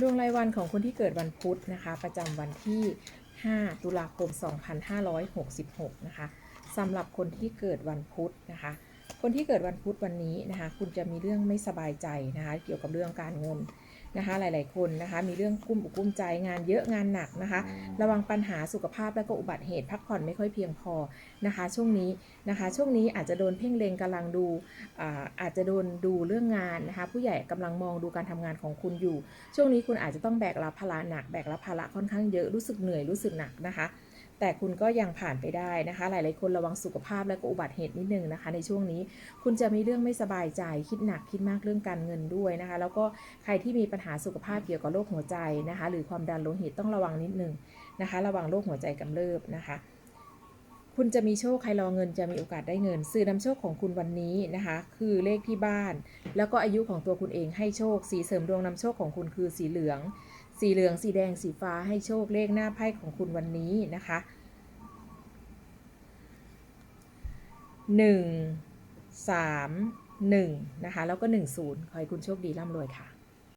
ดวงรายวันของคนที่เกิดวันพุธนะคะ ประจำวันที่ 5 ตุลาคม 2566 นะคะสำหรับคนที่เกิดวันพุธนะคะ คนที่เกิดวันพุธวันนี้นะคะคุณจะมีเรื่องไม่สบายใจนะคะเกี่ยวกับเรื่องการเงินนะคะหลาย ๆ คนนะคะมีเรื่องกุ้มอกกุ้มใจงานเยอะงานหนักนะคะ ระวังปัญหาสุขภาพและก็อุบัติเหตุพักผ่อนไม่ค่อยเพียงพอนะคะ ช่วงนี้นะคะช่วงนี้อาจจะโดนเพ่งเลงกำลังดูอ่าอาจจะโดนดูเรื่องงานนะคะผู้ใหญ่กำลังมองดูการทำงานของคุณอยู่ ช่วงนี้คุณอาจจะต้องแบกรับภาระหนักแบกรับภาระค่อนข้างเยอะรู้สึกเหนื่อยรู้สึกหนักนะคะ แต่คุณก็ยังผ่านไปได้นะคะ หลาย ๆ คนระวังสุขภาพและก็อุบัติเหตุนิดนึงนะคะ ในช่วงนี้คุณจะมีเรื่องไม่สบายใจคิดหนักคิดมากเรื่องการเงินด้วยนะคะ แล้วก็ใครที่มีปัญหาสุขภาพเกี่ยวกับโรคหัวใจนะคะ หรือความดันโลหิตต้องระวังนิดนึงนะคะ ระวังโรคหัวใจกำเริบนะคะคุณจะมีโชค ใครรอเงินจะมีโอกาสได้เงิน สื่อนำโชคของคุณวันนี้นะคะ คือเลขที่บ้าน แล้วก็อายุของตัวคุณเองให้โชค สีเสริมดวงนำโชคของคุณคือสีเหลือง สีเหลือง สีแดง สีฟ้าให้โชคเลขหน้าไพ่ของคุณวันนี้นะคะหนึ่งสามหนึ่งนะคะ แล้วก็หนึ่งศูนย์ขอให้คุณโชคดีร่ำรวยค่ะ